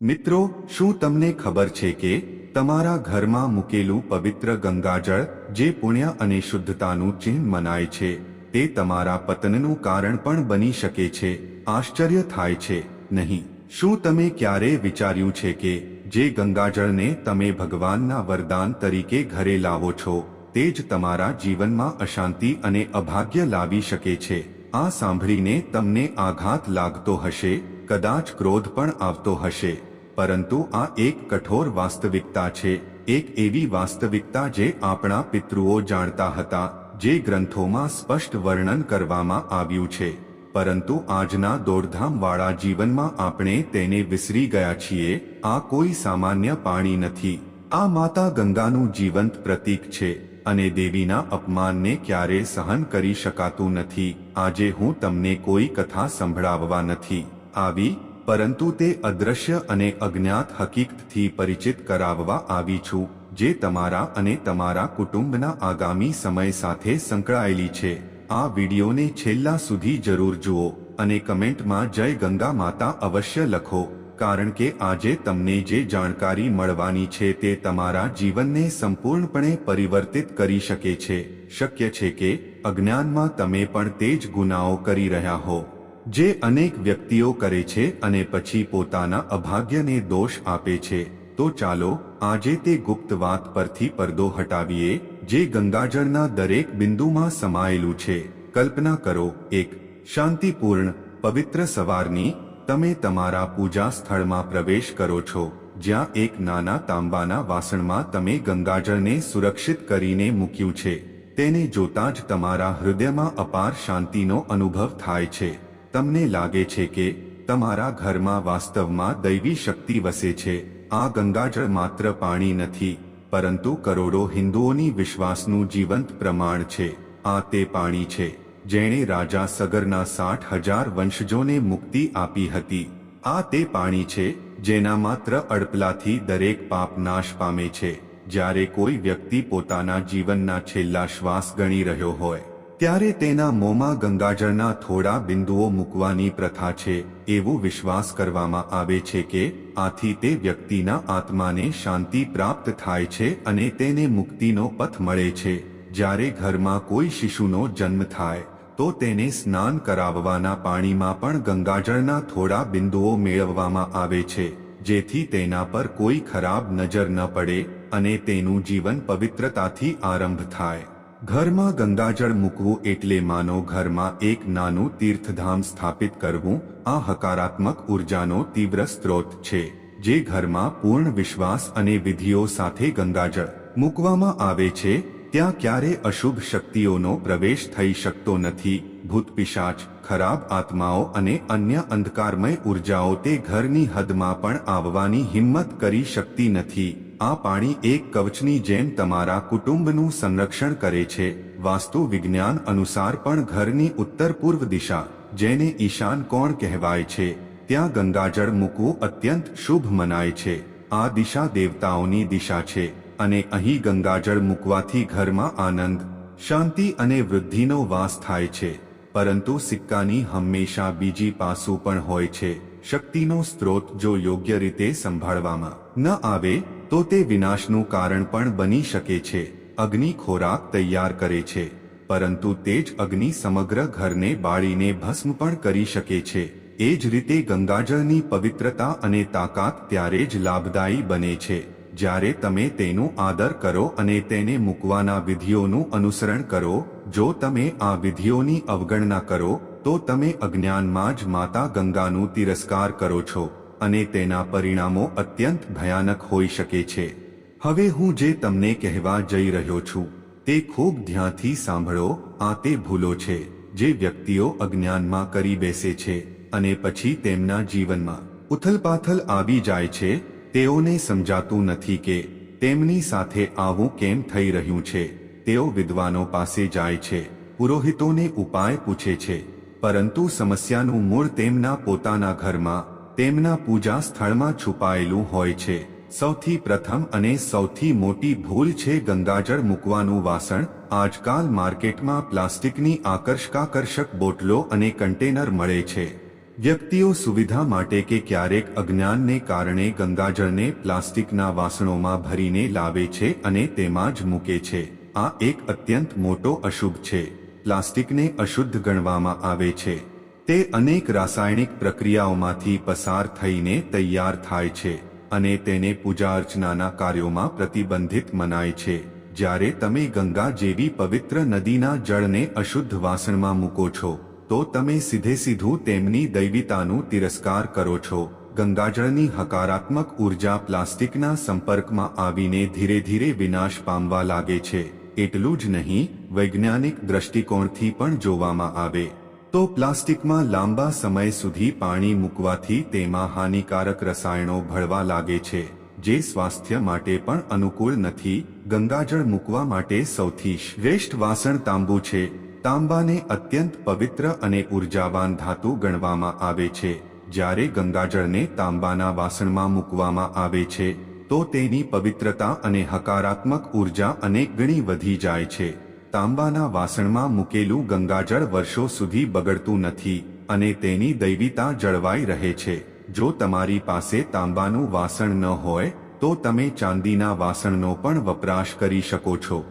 મિત્રો, શું તમને ખબર છે કે તમારા ઘરમાં મૂકેલું પવિત્ર ગંગાજળ જે પુણ્ય અને શુદ્ધતાનું ચિહ્ન મનાય છે, તે તમારા પતનનું કારણ પણ બની શકે છે, આશ્ચર્ય થાય છે, નહીં? શું તમે ક્યારે વિચાર્યું છે કે જે ગંગાજળને તમે ભગવાનના વરદાન તરીકે ઘરે લાવો છો, તે જ તમારા જીવનમાં અશાંતિ અને અભાગ્ય લાવી શકે છે? આ સાંભળીને તમને આઘાત લાગતો હશે? કદાચ ક્રોધ પણ આવતો હશે. પરંતુ આ એક કઠોર વાસ્તવિકતા છે. એક એવી વાસ્તવિકતા જે આપણા પિતૃઓ જાણતા હતા, જે ગ્રંથોમાં સ્પષ્ટ વર્ણન કરવામાં આવ્યું છે. પરંતુ આજના દોડધામવાળા જીવનમાં આપણે તેને વિસરી ગયા છીએ. આ કોઈ સામાન્ય પાણી નથી. આ માતા ગંગાનું જીવંત પ્રતીક છે અને દેવીના અપમાનને ક્યારે સહન કરી શકાતું નથી. આજે હું તમને કોઈ કથા સંભળાવવા નથી. આવી, પરંતુ તે અદ્રશ્ય અને અજ્ઞાત હકીકતથી પરિચિત કરાવવા આવી છું, જે તમારા અને તમારા કુટુંબના આગામી સમય સાથે સંકળાયેલી છે. આ વિડીયોને છેલ્લા સુધી જરૂર જુઓ અને કમેન્ટમાં જય ગંગા માતા અવશ્ય લખો, કારણ કે આજે તમને જે જાણકારી મળવાની છે તે તમારા જીવનને સંપૂર્ણપણે પરિવર્તિત કરી શકે છે. શક્ય છે કે અજ્ઞાનમાં તમે પણ તે જ ગુનાઓ કરી રહ્યા હો. જે અનેક વ્યક્તિઓ કરે છે અને પછી પોતાના અભાગ્યને દોષ આપે છે, તો ચાલો આજે તે ગુપ્ત વાત પરથી પડદો હટાવીએ, જે ગંગાજળના દરેક બિંદુમાં સમાયેલું છે. કલ્પના કરો, એક શાંતિપૂર્ણ, પવિત્ર સવારની તમે તમારા પૂજા સ્થળમાં પ્રવેશ કરો છો, જ્યાં એક નાના તાંબાના વાસણમાં તમે ગંગાજળને સુરક્ષિત કરીને મૂક્યું છે. તેને જોતાં જ તમારા હૃદયમાં અપાર શાંતિનો અનુભવ થાય છે. તમને લાગે છે કે તમારા ઘરમાં વાસ્તવમાં દૈવી શક્તિ વસે છે, આ ગંગાજળ માત્ર પાણી નથી, પરંતુ કરોડો હિન્દુઓની વિશ્વાસનું જીવંત પ્રમાણ છે, આ તે પાણી છે, જેણે રાજા સગરના સાઠ હજાર વંશજોને મુક્તિ આપી હતી. આ તે પાણી છે, જેના માત્ર અડપલાથી દરેક પાપ નાશ પામે છે, જ્યારે કોઈ વ્યક્તિ પોતાના જીવનના છેલ્લા શ્વાસ ગણી રહ્યો હોય. ત્યારે તેના મોંમાં ગંગાજળના થોડા બિંદુઓ મૂકવાની પ્રથા છે, એવું વિશ્વાસ કરવામાં આવે છે કે, આથી તે વ્યક્તિના આત્માને શાંતિ પ્રાપ્ત થાય છે અને તેને મુક્તિનો પથ મળે છે. જ્યારે ઘરમાં કોઈ શિશુનો જન્મ થાય, તો તેને સ્નાન કરાવવાના પાણીમાં પણ ગંગાજળના થોડા બિંદુઓ મેળવવામાં આવે છે, જેથી તેના પર કોઈ ખરાબ નજર ન પડે અને તેનું જીવન પવિત્રતાથી આરંભ થાય. ઘરમાં ગંગાજળ મૂકવું એટલે માનો ઘરમાં એક નાનું તીર્થધામ સ્થાપિત કરવું, આ હકારાત્મક ઉર્જાનો તીવ્ર સ્ત્રોત છે, જે ઘરમાં પૂર્ણ વિશ્વાસ અને વિધિઓ સાથે ગંગાજળ મૂકવામાં આવે છે, ત્યાં ક્યારે અશુભ શક્તિઓનો પ્રવેશ થઈ શકતો નથી, ભૂત પિશાચ, ખરાબ આત્માઓ અને અન્ય અંધકારમય ઉર્જાઓ તે ઘરની હદમાં પણ આવવાની હિંમત કરી શકતી નથી. આ પાણી એક કવચની જેમ તમારા કુટુંબનું સંરક્ષણ કરે છે. વાસ્તુ વિજ્ઞાન અનુસાર પણ ઘરની ઉત્તર પૂર્વ દિશા, જેને ઈશાન કોણ કહેવાય છે, ત્યાં ગંગાજળ મૂકવું અત્યંત શુભ મનાય છે. આ દિશા દેવતાઓની દિશા છે અને અહીં ગંગાજળ મૂકવાથી ઘરમાં આનંદ, શાંતિ અને વૃદ્ધિનો વાસ થાય છે. પરંતુ સિક્કાની હંમેશા બીજી પાસું પણ હોય છે, શક્તિનો સ્ત્રોત જો યોગ્ય રીતે સંભાળવામાં ન આવે તો તે વિનાશનું કારણ પણ બની શકે છે. અગ્નિ ખોરાક તૈયાર કરે છે. પરંતુ તે જ અગ્નિ સમગ્ર ઘરને બાળીને ભસ્મ પણ કરી શકે છે. એ જ રીતે ગંગાજળની પવિત્રતા અને તાકાત ત્યારે જ લાભદાયી બને છે. જ્યારે તમે તેનું આદર કરો અને તેને મૂકવાના વિધિઓનું અનુસરણ કરો, જો તમે આ વિધિઓની અવગણના કરો, તો તમે અજ્ઞાનમાં જ માતા ગંગાનું તિરસ્કાર કરો છો. અને તેના પરિણામો અત્યંત ભયાનક હોઈ શકે છે. હવે હું જે તમને કહેવા જઈ રહ્યો છું, તે ખૂબ ધ્યાનથી સાંભળો, આ તે ભૂલો છે, જે વ્યક્તિઓ અજ્ઞાનમાં કરી બેસે છે, અને પછી તેમના જીવનમાં ઉથલપાથલ આવી જાય છે, તેઓને સમજાતું નથી કે તેમની સાથે આવું કેમ થઈ રહ્યું છે. તેઓ વિદ્વાનો પાસે જાય છે, પુરોહિતોને ઉપાય પૂછે છે, પરંતુ સમસ્યાનું મૂળ તેમના પોતાના ઘરમાં તેમના પૂજા સ્થળમાં છુપાયેલું હોય છે. સૌથી પ્રથમ અને સૌથી મોટી ભૂલ છે ગંગાજળ મૂકવાનું વાસણ. આજકાલ માર્કેટમાં પ્લાસ્ટિકની આકર્ષકાકર્ષક બોટલો અને કન્ટેનર મળે છે. વ્યક્તિઓ સુવિધા માટે કે ક્યારેક અજ્ઞાનને કારણે ગંગાજળને પ્લાસ્ટિકના વાસણોમાં ભરીને લાવે છે અને તેમાં જ મૂકે છે. આ એક અત્યંત મોટો અશુભ છે. પ્લાસ્ટિકને અશુદ્ધ ગણવામાં આવે છે. તે અનેક રાસાયણિક પ્રક્રિયાઓમાંથી પસાર થઈને તૈયાર થાય છે અને તેને પૂજા અર્ચનાના કાર્યોમાં પ્રતિબંધિત મનાય છે. જ્યારે તમે ગંગા જેવી પવિત્ર નદીના જળને અશુદ્ધ વાસણમાં મૂકો છો, તો તમે સીધે સીધું તેમની દૈવિતાનું તિરસ્કાર કરો છો. ગંગાજળની હકારાત્મક ઊર્જા પ્લાસ્ટિકના સંપર્કમાં આવીને ધીરે ધીરે વિનાશ પામવા લાગે છે. એટલું જ નહીં, વૈજ્ઞાનિક દ્રષ્ટિકોણથી પણ જોવામાં આવે. તો પ્લાસ્ટિકમાં લાંબા સમય સુધી પાણી મૂકવાથી તેમાં હાનિકારક રસાયણો ભળવા લાગે છે, જે સ્વાસ્થ્ય માટે પણ અનુકૂળ નથી. ગંગાજળ મૂકવા માટે સૌથી શ્રેષ્ઠ વાસણ તાંબુ છે. તાંબાને અત્યંત પવિત્ર અને ઉર્જાવાન ધાતુ ગણવામાં આવે છે. જ્યારે ગંગાજળને તાંબાના વાસણમાં મૂકવામાં આવે છે, તો તેની પવિત્રતા અને હકારાત્મક ઊર્જા અનેક ગણી વધી જાય છે. તાંબાના વાસણમાં મૂકેલું ગંગાજળ વર્ષો સુધી બગડતું નથી અને તેની દૈવિતા જળવાઈ રહે છે. જો તમારી પાસે તાંબાનું વાસણ ન હોય, તો તમે ચાંદીના વાસણનો પણ વપરાશ કરી શકો છો.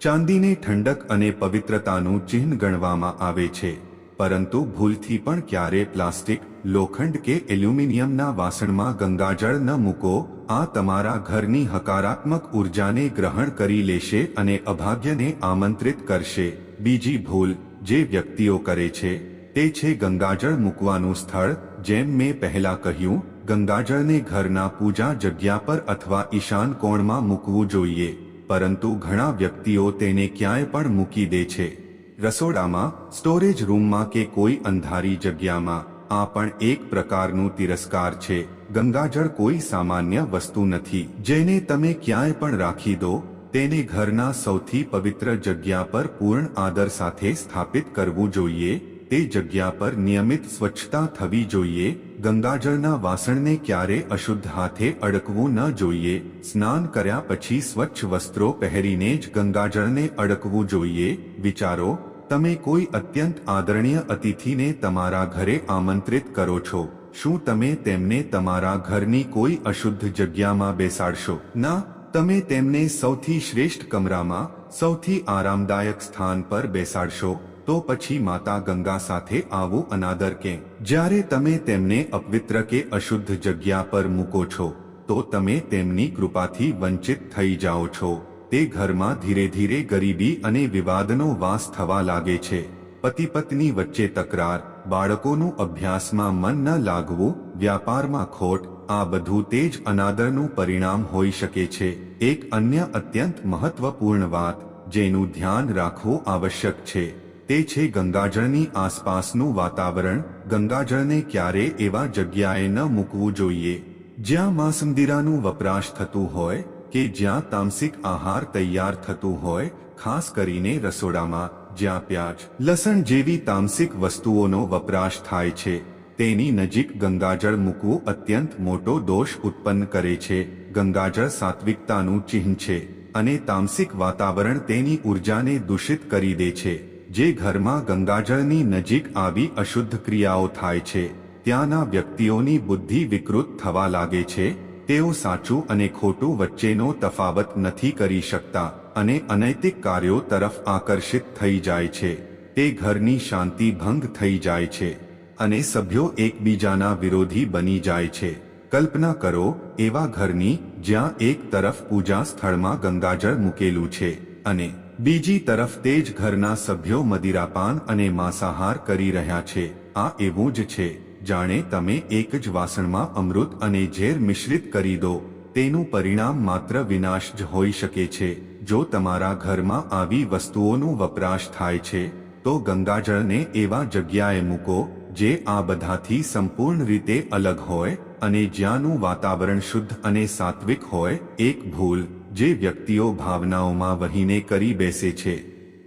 ચાંદીને ઠંડક અને પવિત્રતાનું ચિહ્ન ગણવામાં આવે છે. પરંતુ ભૂલથી પણ ક્યારે પ્લાસ્ટિક, લોખંડ કે એલ્યુમિનિયમના વાસણમાં ગંગાજળ ન મૂકો, આ તમારા ઘરની હકારાત્મક ઉર્જાને ગ્રહણ કરી લેશે અને અભાગ્યને આમંત્રિત કરશે. બીજી ભૂલ જે વ્યક્તિઓ કરે છે, તે છે ગંગાજળ મૂકવાનું સ્થળ, જેમ મેં પહેલા કહ્યું, ગંગાજળને ઘરના પૂજા જગ્યા પર અથવા ઈશાન કોણમાં મૂકવું જોઈએ, પરંતુ ઘણા વ્યક્તિઓ તેને ક્યાંય પણ મૂકી દે છે. રસોડામાં સ્ટોરેજ રૂમમાં કે કોઈ અંધારી જગ્યામાં, આ પણ એક પ્રકારનું તિરસ્કાર છે. ગંગાજળ કોઈ સામાન્ય વસ્તુ નથી. જેને તમે ક્યાંય પણ રાખી દો, તેને ઘરના સૌથી પવિત્ર જગ્યા પર પૂર્ણ આદર સાથે સ્થાપિત કરવું જોઈએ. તે જગ્યા પર નિયમિત સ્વચ્છતા થવી જોઈએ. ગંગાજળના વાસણને ક્યારે અશુદ્ધ હાથે અડકવું ન જોઈએ. સ્નાન કર્યા પછી સ્વચ્છ વસ્ત્રો પહેરીને જ ગંગાજળને અડકવું જોઈએ. વિચારો તમે કોઈ અત્યંત આદરણીય અતિથિને તમારા ઘરે આમંત્રિત કરો છો, શું તમે તેમને તમારા ઘરની કોઈ અશુદ્ધ જગ્યામાં બેસાડશો? ના, તમે તેમને સૌથી શ્રેષ્ઠ કમરામાં, સૌથી આરામદાયક સ્થાન પર બેસાડશો, તો પછી માતા ગંગા સાથે આવું અનાદર કે. જ્યારે તમે તેમને અપવિત્ર કે અશુદ્ધ જગ્યા પર મૂકો છો, તો તમે તેમની કૃપાથી વંચિત થઈ જાઓ છો. તે ઘરમાં ધીરે ધીરે ગરીબી અને વિવાદનો વાસ થવા લાગે છે. પતિ પત્ની વચ્ચે તકરાર, બાળકોનું અભ્યાસમાં મન ન લાગવું, વ્યાપારમાં ખોટ, આ બધું તે જ અનાદરનું પરિણામ હોઈ શકે છે. એક અન્ય અત્યંત મહત્વપૂર્ણ વાત, જેનું ધ્યાન રાખવું આવશ્યક છે. તે છે ગંગાજળની આસપાસનું વાતાવરણ. ગંગાજળને ક્યારે એવા જગ્યાએ ન મૂકવું જોઈએ. જ્યાં માંસમદીરાનું વપરાશ થતું હોય કે જ્યાં તામસિક આહાર તૈયાર થતું હોય, ખાસ કરીને રસોડામાં, જ્યાં પ્યાજ, લસણ જેવી તામસિક વસ્તુઓનો વપરાશ થાય છે, તેની નજીક ગંગાજળ મૂકવું અત્યંત મોટો દોષ ઉત્પન્ન કરે છે. ગંગાજળ સાત્વિકતાનું ચિહ્ન છે અને તામસિક વાતાવરણ તેની ઉર્જાને દૂષિત કરી દે છે. જે ઘરમાં ગંગાજળની નજીક આવી અશુદ્ધ ક્રિયાઓ થાય છે, ત્યાંના વ્યક્તિઓની બુદ્ધિ વિકૃત થવા લાગે છે તેઓ સાચું અને ખોટું વચ્ચેનો તફાવત નથી કરી શકતા અને અનૈતિક કાર્યો તરફ આકર્ષિત થઈ જાય છે. તે ઘરની શાંતિ ભંગ થઈ જાય છે અને સભ્યો એકબીજાના વિરોધી બની જાય છે. કલ્પના કરો, એવા ઘરની જ્યાં એક તરફ પૂજા સ્થળમાં ગંગાજળ મૂકેલું છે અને બીજી તરફ તે જ ઘરના સભ્યો મદિરાપાન અને માંસાહાર કરી રહ્યા છે. આ એવું જ છે. જાણે તમે એક જ વાસણમાં અમૃત અને ઝેર મિશ્રિત કરી દો. તેનું પરિણામ માત્ર વિનાશ જ હોઈ શકે છે. જો તમારા ઘરમાં આવી વસ્તુઓનો વપરાશ થાય છે, તો ગંગાજળને એવા જગ્યાએ મૂકો, જે આ બધાથી સંપૂર્ણ રીતે અલગ હોય અને જ્યાંનું વાતાવરણ શુદ્ધ અને સાત્વિક હોય, એક ભૂલ જે વ્યક્તિઓ ભાવનાઓમાં વહીને કરી બેસે છે.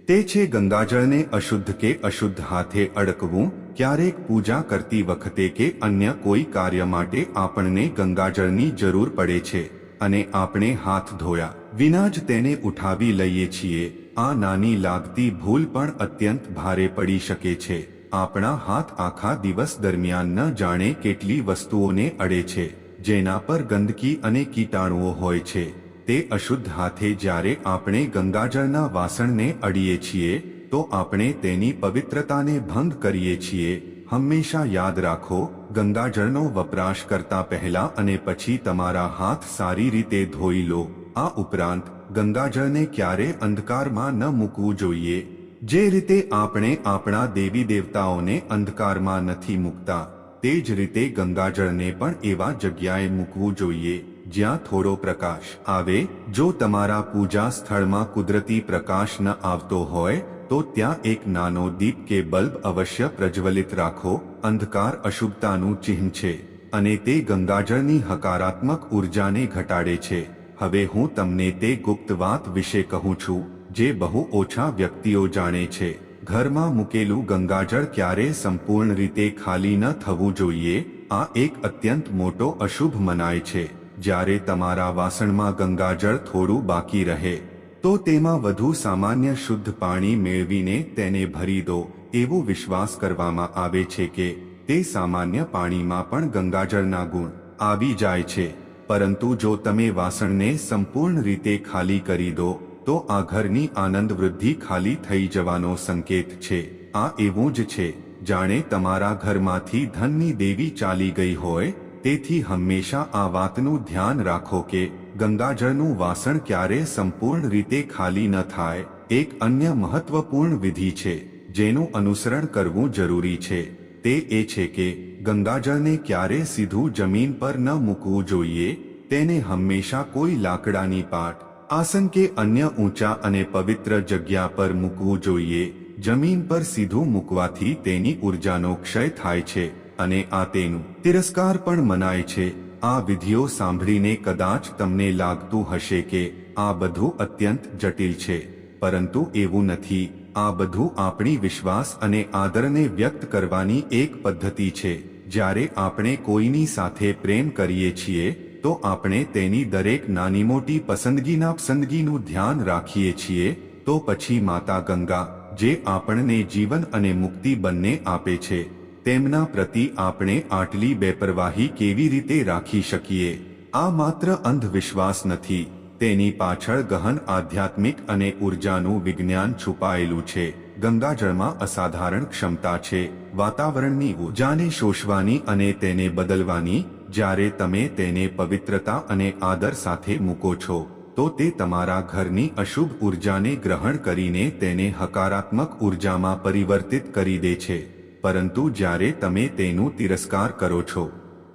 તે છે ગંગાજળને અશુદ્ધ કે અશુદ્ધ હાથે અડકવું ક્યારેક પૂજા કરતી વખતે કે અન્ય કોઈ કાર્ય માટે આપણને ગંગાજળની જરૂર પડે છે અને આપણે હાથ ધોયા વિના જ તેને ઉઠાવી લઈએ છીએ. આ નાની લાગતી ભૂલ પણ અત્યંત ભારે પડી શકે છે. આપણા હાથ આખા દિવસ દરમિયાન ન જાણે કેટલી વસ્તુઓને અડે છે, જેના પર ગંદકી અને કીટાણુઓ હોય છે. તે અશુદ્ધ હાથે જ્યારે આપણે ગંગાજળના વાસણને અડીએ છીએ તો આપણે તેની પવિત્રતાને ભંગ કરીએ છીએ. હંમેશા યાદ રાખો, ગંગાજળનો વપરાશ કરતા પહેલા અને પછી તમારા હાથ સારી રીતે ધોઈ લો. આ ઉપરાંત, ગંગાજળને ક્યારે અંધકારમાં ન મૂકવું જોઈએ. જે રીતે આપણે આપણા દેવી દેવતાઓને અંધકારમાં નથી મૂકતા, તે જ રીતે ગંગાજળને પણ એવા જગ્યાએ મૂકવું જોઈએ, જ્યાં થોડો પ્રકાશ આવે. જો તમારા પૂજા સ્થળમાં કુદરતી પ્રકાશ ન આવતો હોય તો ત્યાં એક નાનો દીપ કે બલ્બ અવશ્ય પ્રજ્વલિત રાખો, અંધકાર અશુભતાનું ચિહ્ન છે, અને તે ગંગાજળની હકારાત્મક ઉર્જાને ઘટાડે છે. હવે હું તમને તે ગુપ્ત વાત વિશે કહું છું, જે બહુ ઓછા વ્યક્તિઓ જાણે છે. ઘરમાં મૂકેલું ગંગાજળ ક્યારે સંપૂર્ણ રીતે ખાલી ન થવું જોઈએ, આ એક અત્યંત મોટો અશુભ મનાય છે. જ્યારે તમારા વાસણમાં ગંગાજળ થોડું બાકી રહે તો તેમાં વધુ સામાન્ય શુદ્ધ પાણી મેળવીને તેને ભરી દો, એવો વિશ્વાસ કરવામાં આવે છે કે તે સામાન્ય પાણીમાં પણ ગંગાજળના ગુણ આવી જાય છે. પરંતુ જો તમે વાસણને સંપૂર્ણ રીતે ખાલી કરી દો, તો આ ઘરની આનંદ વૃદ્ધિ ખાલી થઈ જવાનો સંકેત છે. આ એવું જ છે, જાણે તમારા ઘરમાંથી ધનની દેવી ચાલી ગઈ હોય, તેથી હંમેશા આ વાતનું ધ્યાન રાખો કે ગંગાજળનું વાસણ ક્યારે સંપૂર્ણ રીતે ખાલી ન થાય, એક અન્ય મહત્વપૂર્ણ વિધિ છે, જેનું અનુસરણ કરવું જરૂરી છે. તે એ છે કે, ગંગાજળને ક્યારે સીધું જમીન પર ન મૂકવું જોઈએ, તેને હંમેશા કોઈ લાકડાની પાટ, આસન કે અન્ય ઊંચા અને પવિત્ર જગ્યા પર મૂકવું જોઈએ, જમીન પર સીધું મૂકવાથી તેની ઉર્જાનો ક્ષય થાય છે, અને આ તેનું તિરસ્કાર પણ મનાય છે. આ વિધિઓ સાંભળીને કદાચ તમને લાગતું હશે કે આ બધું અત્યંત જટિલ છે, પરંતુ એવું નથી. આ બધું આપણી વિશ્વાસ અને આદરને વ્યક્ત કરવાની એક પદ્ધતિ છે. જ્યારે આપણે કોઈની સાથે પ્રેમ કરીએ છીએ, તો આપણે તેની દરેક નાની મોટી પસંદગીના પસંદગીનું ધ્યાન રાખીએ છીએ, તો પછી માતા ગંગા, જે આપણને જીવન અને મુક્તિ બંને આપે છે. તેમના પ્રતિ આપણે આટલી બેપરવાહી કેવી રીતે રાખી શકીએ? આ માત્ર અંધવિશ્વાસ નથી. તેની પાછળ ગહન આધ્યાત્મિક અને ઉર્જાનું વિજ્ઞાન છુપાયેલું છે. ગંગાજળમાં અસાધારણ ક્ષમતા છે. વાતાવરણની ઉર્જાને શોષવાની અને તેને બદલવાની, જ્યારે તમે તેને પવિત્રતા અને આદર સાથે મૂકો છો, તો તે તમારા ઘરની અશુભ ઉર્જાને ગ્રહણ કરીને તેને હકારાત્મક ઉર્જામાં પરિવર્તિત કરી દે છે. પરંતુ જ્યારે તમે તેનું તિરસ્કાર કરો છો,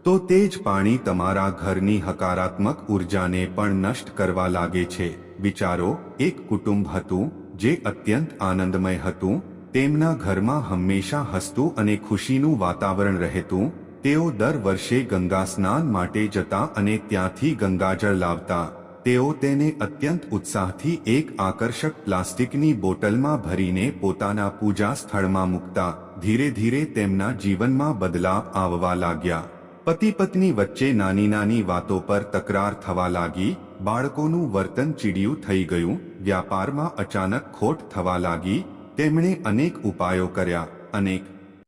તો તે જ પાણી તમારા ઘરની હકારાત્મક ઉર્જાને પણ નષ્ટ કરવા લાગે છે. વિચારો, એક કુટુંબ હતું જે અત્યંત આનંદમય હતું, તેમના ઘરમાં હંમેશા હસતું અને ખુશીનું વાતાવરણ રહેતું, તેઓ દર વર્ષે ગંગા સ્નાન માટે જતા અને ત્યાંથી ગંગાજળ લાવતા. તેઓ તેને અત્યંત ઉત્સાહથી એક આકર્ષક પ્લાસ્ટિકની બોટલમાં ભરીને પોતાના પૂજા સ્થળમાં મૂકતા. ધીરે ધીરે તેમના જીવનમાં બદલાવ આવવા લાગ્યા. પતિ પત્ની વચ્ચે નાની નાની વાતો પર તકરાર થવા લાગી. બાળકોનું વર્તન ચીડિયું થઈ ગયું. વ્યાપારમાં અચાનક ખોટ થવા લાગી. તેમણે અનેક ઉપાયો કર્યા. અનેક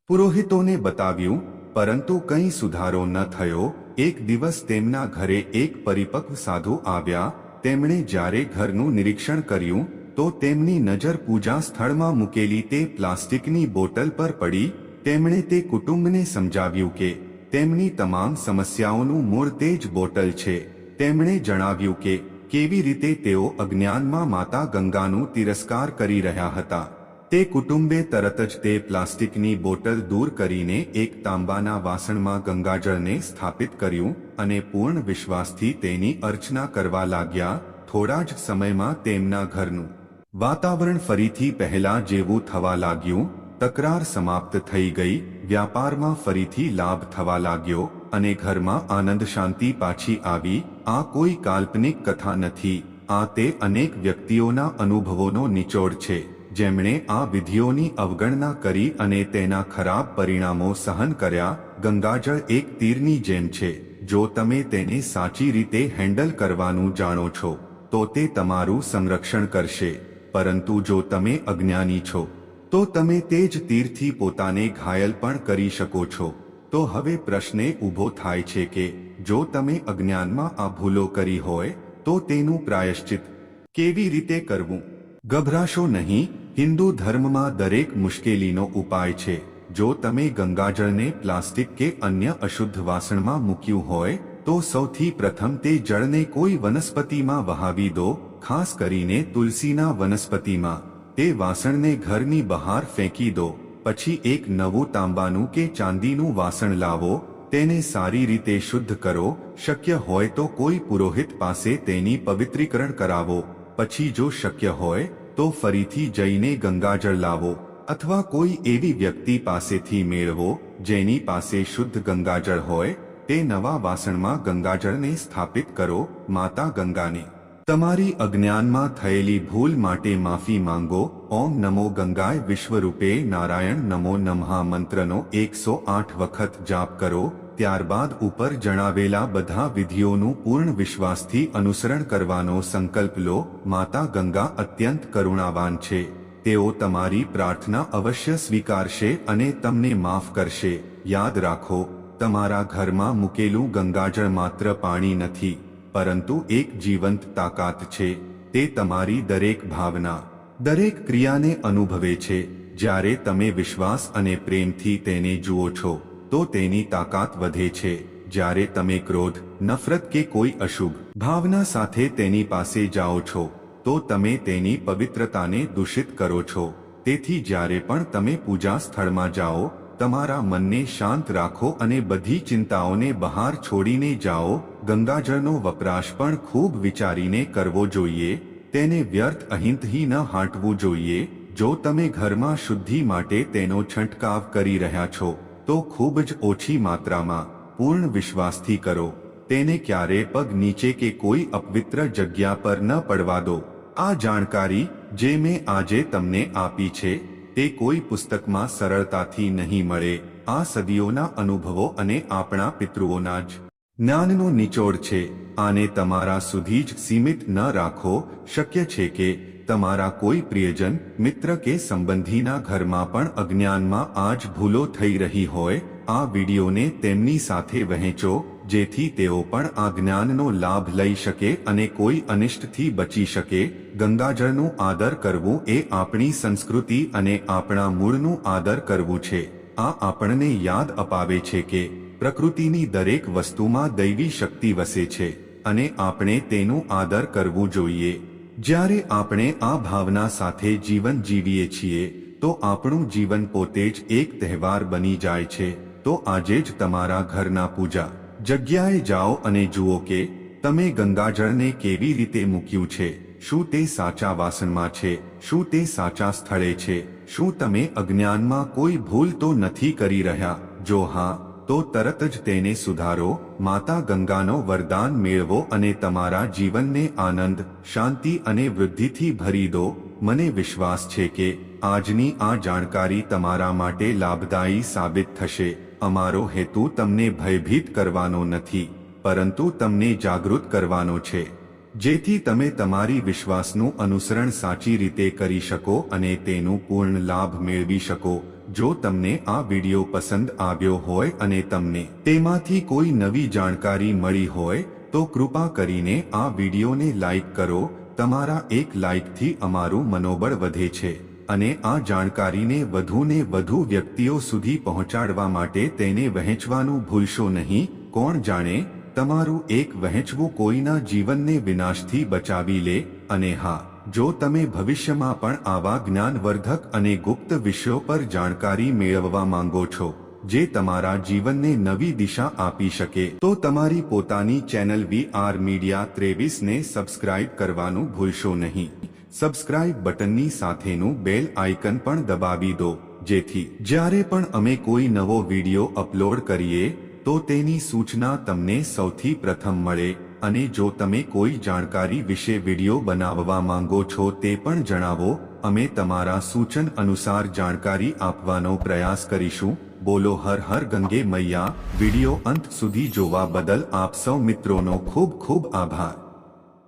પુરોહિતોને બતાવ્યું, પરંતુ કંઈ સુધારો ન થયો. એક દિવસ તેમના ઘરે એક પરિપક્વ સાધુ આવ્યા. તેમણે જ્યારે ઘરનું નિરીક્ષણ કર્યું તો તેમની નજર પૂજા સ્થળમાં મૂકેલી તે પ્લાસ્ટિકની બોટલ પર પડી, તેમણે તે કુટુંબને સમજાવ્યું કે તેમની તમામ સમસ્યાઓનું મૂળ તે જ બોટલ છે. તેમણે જણાવ્યું કે કેવી રીતે તેઓ અજ્ઞાનમાં માતા ગંગાનું તિરસ્કાર કરી રહ્યા હતા. તે કુટુંબે તરત જ તે પ્લાસ્ટિકની બોટલ દૂર કરીને એક તાંબાના વાસણમાં ગંગાજળને સ્થાપિત કર્યું અને પૂર્ણ વિશ્વાસથી તેની અર્ચના કરવા લાગ્યા. થોડા જ સમયમાં તેમના ઘરનું વાતાવરણ ફરીથી પહેલા જેવું થવા લાગ્યું, તકરાર સમાપ્ત થઈ ગઈ, વ્યાપારમાં ફરીથી લાભ થવા લાગ્યો અને ઘરમાં આનંદ શાંતિ પાછી આવી, આ કોઈ કાલ્પનિક કથા નથી, આ તે અનેક વ્યક્તિઓના અનુભવોનો નિચોડ છે, જેમણે આ વિધિઓની અવગણના કરી અને તેના ખરાબ પરિણામો સહન કર્યા, ગંગાજળ એક તીરની જેમ છે, જો તમે તેને સાચી રીતે હેન્ડલ કરવાનું જાણો છો, તો તે તમારું સંરક્ષણ કરશે. પરંતુ જો તમે અજ્ઞાની છો, તો તમે તે જ તીરથી પોતાને ઘાયલ પણ કરી શકો છો. તો હવે પ્રશ્ને ઊભો થાય છે કે, જો તમે અજ્ઞાનમાં આ ભૂલો કરી હોય, તો તેનું પ્રાયશ્ચિત કેવી રીતે કરવું? ગભરાશો નહીં, હિન્દુ ધર્મમાં દરેક મુશ્કેલીનો ઉપાય છે. જો તમે ગંગાજળને પ્લાસ્ટિક કે અન્ય અશુદ્ધ વાસણમાં મૂક્યું હોય, તો સૌથી પ્રથમ તે જળને કોઈ વનસ્પતિમાં વહાવી દો ખાસ કરીને તુલસીના વનસ્પતિમાં. તે વાસણને ઘરની બહાર ફેંકી દો. પછી એક નવું તાંબાનું કે ચાંદીનું વાસણ લાવો. તેને સારી રીતે શુદ્ધ કરો. શક્ય હોય તો કોઈ પુરોહિત પાસે તેની પવિત્રીકરણ કરાવો. પછી જો શક્ય હોય, તો ફરીથી જઈને ગંગાજળ લાવો. અથવા કોઈ એવી વ્યક્તિ પાસેથી મેળવો, જેની પાસે શુદ્ધ ગંગાજળ હોય, તે નવા વાસણમાં ગંગાજળને સ્થાપિત કરો, માતા ગંગાને. તમારી અજ્ઞાનમાં થયેલી ભૂલ માટે માફી માંગો. ઓમ નમો ગંગાય વિશ્વરૂપે નારાયણ નમો નમઃ મંત્રનો એકસો આઠ વખત જાપ કરો. ત્યારબાદ ઉપર જણાવેલા બધા વિધિઓનું પૂર્ણ વિશ્વાસથી અનુસરણ કરવાનો સંકલ્પ લો. માતા ગંગા અત્યંત કરુણાવાન છે. તેઓ તમારી પ્રાર્થના અવશ્ય સ્વીકારશે અને તમને માફ કરશે. યાદ રાખો, તમારા ઘરમાં મૂકેલું ગંગાજળ માત્ર પાણી નથી. પરંતુ એક જીવંત તાકાત છે, તે તમારી દરેક ભાવના, દરેક ક્રિયાને અનુભવે છે. જ્યારે તમે વિશ્વાસ અને પ્રેમથી તેને જુઓ છો, તો તેની તાકાત વધે છે. જ્યારે તમે ક્રોધ, નફરત કે કોઈ અશુભ ભાવના સાથે તેની પાસે જાઓ છો, તો તમે તેની પવિત્રતાને દૂષિત કરો છો. તેથી જ્યારે પણ તમે પૂજા સ્થળમાં જાઓ તમારા મનને શાંત રાખો અને બધી ચિંતાઓને બહાર છોડીને જાઓ. ગંગાજળનો વપરાશ પણ ખૂબ વિચારીને કરવો જોઈએ. તેને વ્યર્થ અહિંતહી ન હાંટવું જોઈએ. જો તમે ઘરમાં શુદ્ધિ માટે તેનો છંટકાવ કરી રહ્યા છો, તો ખૂબ જ ઓછી માત્રામાં પૂર્ણ વિશ્વાસથી કરો. તેને ક્યારે પગ નીચે કે કોઈ અપવિત્ર જગ્યા પર ન પડવા દો. આ જાણકારી જે મેં આજે તમને આપી છે તે કોઈ પુસ્તકમાં સરળતાથી નહીં મળે. આ સદીઓના અનુભવો અને આપણા પિતૃઓના જ જ્ઞાનનો નિચોડ છે. આને તમારા સુધી જ સીમિત ન રાખો. શક્ય છે કે તમારા કોઈ પ્રિયજન, મિત્ર કે સંબંધીના ઘરમાં પણ અજ્ઞાનમાં આજ ભૂલો થઈ રહી હોય. આ વિડીયોને તેમની સાથે વહેંચો, જેથી તેઓ પણ આ જ્ઞાનનો લાભ લઈ શકે અને કોઈ અનિષ્ટથી બચી શકે. ગંગાજળનું આદર કરવું એ આપણી સંસ્કૃતિ અને આપણા મૂળનું આદર કરવું છે. આ આપણને યાદ અપાવે છે કે પ્રકૃતિની દરેક વસ્તુમાં દૈવી શક્તિ વસે છે અને આપણે તેનું આદર કરવું જોઈએ. જ્યારે આપણે આ ભાવના સાથે જીવન જીવીએ છીએ, તો આપણું જીવન પોતે જ એક તહેવાર બની જાય છે. તો આજે જ તમારા ઘરના પૂજા, જગ્યાએ જાઓ અને જુઓ કે તમે ગંગાજળને કેવી રીતે મૂક્યું છે. શું તે સાચા વાસણમાં છે? શું તે સાચા સ્થળે છે? શું તમે અજ્ઞાનમાં કોઈ ભૂલ તો નથી કરી રહ્યા? જો હા, તો તરત જ તેને સુધારો, માતા ગંગાનો વરદાન મેળવો અને તમારા જીવનને આનંદ, શાંતિ અને વૃદ્ધિથી ભરી દો. મને વિશ્વાસ છે કે આજની આ જાણકારી તમારા માટે લાભદાયી સાબિત થશે. અમારો હેતુ તમને ભયભીત કરવાનો નથી, પરંતુ તમને જાગૃત કરવાનો છે. જેથી તમે તમારી વિશ્વાસનું અનુસરણ સાચી રીતે કરી શકો અને તેનું પૂર્ણ લાભ મેળવી શકો. જો તમને આ વિડિયો પસંદ આવ્યો હોય અને તમને તેમાંથી કોઈ નવી જાણકારી મળી હોય, તો કૃપા કરીને આ વિડિયોને લાઇક કરો. તમારા એક લાઇકથી અમારું મનોબળ વધે છે અને આ જાણકારીને વધુને વધુ વ્યક્તિઓ સુધી પહોંચાડવા માટે તેને વહેંચવાનું ભૂલશો નહીં. કોણ જાણે તમારું એક વહેંચવું કોઈના જીવનને વિનાશથી બચાવી લે, અને હા, જો તમે ભવિષ્યમાં પણ આવા જ્ઞાનવર્ધક અને ગુપ્ત વિષયો પર જાણકારી મેળવવા માંગો છો, જે તમારા જીવનને નવી દિશા આપી શકે, તો તમારી પોતાની ચેનલ વી આર મીડિયા ત્રેવીસને સબસ્ક્રાઇબ કરવાનું ભૂલશો નહીં. સબસ્ક્રાઇબ બટનની સાથેનું બેલ આઇકન પણ દબાવી દો, જેથી જ્યારે પણ અમે કોઈ નવો વિડિયો અપલોડ કરીએ તો તેની સૂચના તમને સૌથી પ્રથમ મળે, અને જો તમે કોઈ જાણકારી વિશે વિડિયો બનાવવા માંગો છો તે પણ જણાવો, અમે તમારા સૂચન અનુસાર જાણકારી આપવાનો પ્રયાસ કરીશું, બોલો હર હર ગંગે મૈયા, વીડિયો અંત સુધી જોવા બદલ આપ સૌ મિત્રોનો ખૂબ ખૂબ આભાર.